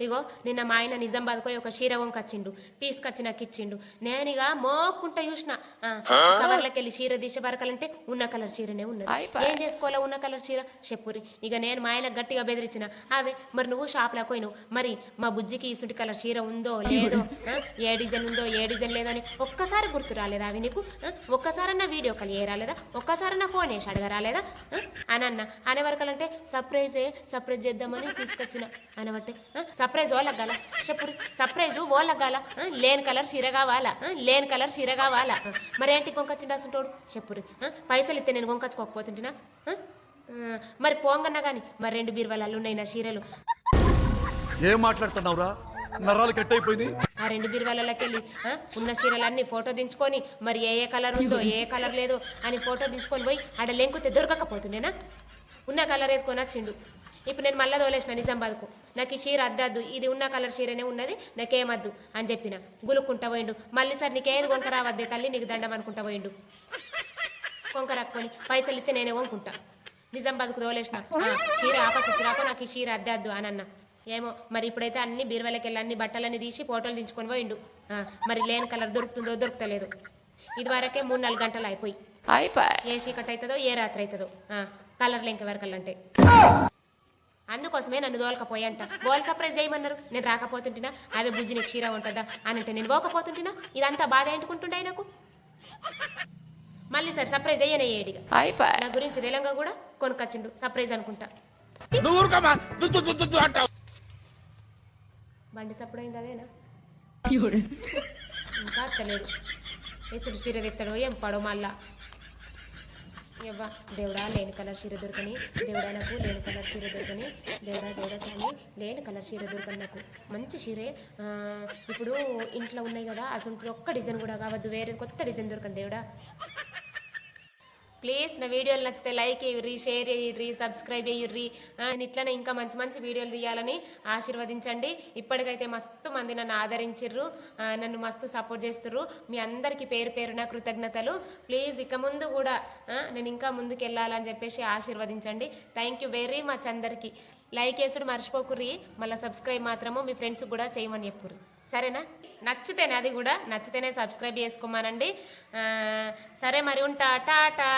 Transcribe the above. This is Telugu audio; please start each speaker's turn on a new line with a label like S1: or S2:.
S1: ఇగో నిన్న మా ఆయన నిజామాబాద్ పోయి ఒక చీర వంకొచ్చిండు తీసుకొచ్చి నాకు ఇచ్చిండు. నేను ఇక మోక్కుంటా చూసిన కవర్లకి వెళ్ళి చీర తీసే వరకలంటే ఉన్న కలర్ చీరనే ఉన్నది. ఏం చేసుకోవాలో ఉన్న కలర్ చీర? చెప్పురి. ఇక నేను మా ఆయన గట్టిగా బెదిరించిన అవే మరి నువ్వు షాప్లో పోయినావు మరి మా బుజ్జికి ఇసుటి కలర్ చీర ఉందో లేదో ఏ డిజైన్ ఉందో ఏ డిజైన్ లేదో అని ఒక్కసారి గుర్తు రాలేదా అవి నీకు? ఒక్కసారన్నా వీడియో కాల్ ఏ రాలేదా ఒక్కసారన్నా ఫోన్ వేసి అడగ రాలేదా ఆ, అని అన్న. అనే వరకలంటే సర్ప్రైజే సర్ప్రైజ్ చేద్దామని తీసుకొచ్చిన. అనబట్టే సర్ప్రైజ్ ఓలగ్గాల చెప్పుడు సర్ప్రైజ్ ఓలగ్గాల లేని కలర్ షీర కావాలా? లేని కలర్ షీర కావాలా? మరి ఏంటి కొంకొచ్చిండు అసంటోడు? చెప్పురి పైసలు ఇస్తే నేను కొనుకొచ్చుకోకపోతుంటినా? మరి పోంగన్నా కానీ మరి రెండు బీరువాళ్ళు ఉన్నాయి నా చీరలు.
S2: ఏం మాట్లాడుతున్నావురా? నరాలు కట్ అయిపోయింది
S1: ఆ రెండు బీరువాలలోకి వెళ్ళి ఆ, ఉన్న చీరలన్నీ ఫోటో దించుకొని మరి ఏ ఏ కలర్ ఉందో ఏ కలర్ లేదో అని ఫోటో దించుకొని పోయి ఆడ లెంకుతే దొరకకపోతుండేనా? ఉన్న కలర్ వేసుకొని వచ్చిండు ఇప్పుడు నేను మళ్ళీ తోలేసిన నిజామాబాద్కు నాకు ఈ చీర అద్దద్దు ఇది ఉన్న కలర్ చీరనే ఉన్నది నాకేమద్దు అని చెప్పిన. గులుక్కుంటా పోయిండు. మళ్ళీ సార్ నీకేది కొంక రావద్దే తల్లి నీకు దండం అనుకుంటా పోయిండు. కొంక రాక్కొని పైసలు ఇస్తే నేనే కొనుక్కుంటా. నిజామాబాద్కు తోలేసిన ఆ, చీర ఆపస్ వచ్చిరాకో నాకు ఈ చీర అద్దద్దు అని అన్న. ఏమో మరి ఇప్పుడైతే అన్ని బీరువాలకి వెళ్ళి అన్ని బట్టలన్నీ తీసి ఫోటోలు దించుకొని పోయిండు. ఆ, మరి లేని కలర్ దొరుకుతుందో దొరుకుతలేదు. ఇది వరకే మూడు నాలుగు గంటలు అయిపోయి. ఏ చీకటి అవుతుందో ఏ రాత్రి అవుతుందో ఆ, కలర్లు ఇంక వరకల్లంటే అందుకోసమే నన్ను దోలకపోయంట గోల్ సర్ప్రైజ్ చేయమన్నారు. నేను రాకపోతుంటినా? అదే బుజ్జి నీకు క్షీర ఉంటుందా? అని అంటే నేను పోకపోతుంటినా? ఇదంతా బాధ ఏంటుకుంటుండే నాకు? మళ్ళీ సరే సర్ప్రైజ్ అయ్యనే ఏడిగా. నా గురించి తెలంగా కూడా కొనుక్కొచ్చిండు. సర్ప్రైజ్ అనుకుంటా. బండి సప్పుడు అయింది అదేనా? ఇంకా తెలియదు ఎసుడు చీర తెస్తాడో ఏం పడో మళ్ళా. ఎవ్వా దేవుడా లేని కలర్ చీర దొరకని దేవుడా నాకు లేని కలర్ చీర దొరకని దేవుడా దేవుడా స్వామి లేని కలర్ చీర దొరకని నాకు. మంచి చీరే. ఇప్పుడు ఇంట్లో ఉన్నాయి కదా అసలు ఒక్క డిజైన్ కూడా కావద్దు వేరే కొత్త డిజైన్ దొరకండి దేవుడా. ప్లీజ్ నా వీడియోలు నచ్చితే లైక్ ఇవ్వరి షేర్ చేయుర్రి సబ్స్క్రైబ్ చేయుర్రి. ఆ, నేను ఇట్లనే ఇంకా మంచి మంచి వీడియోలు తీయాలని ఆశీర్వదించండి. ఇప్పటికైతే మస్తు మంది నన్ను ఆదరించిర్రు. నన్ను మస్తు సపోర్ట్ చేస్తుర్రు. మీ అందరికీ పేరు పేరున కృతజ్ఞతలు. ప్లీజ్ ఇక ముందు కూడా నేను ఇంకా ముందుకు వెళ్ళాలని చెప్పేసి ఆశీర్వదించండి. థ్యాంక్ యూ వెరీ మచ్ అందరికీ. లైక్ వేసుడు మర్చిపోకుర్రి. మళ్ళీ సబ్స్క్రైబ్ మాత్రము మీ ఫ్రెండ్స్ కూడా చేయమని చెప్పుర్రి. సరేనా? నచ్చితేనే అది కూడా నచ్చితేనే సబ్స్క్రైబ్ చేసుకోమానండి. సరే మరి ఉంటా టాటా.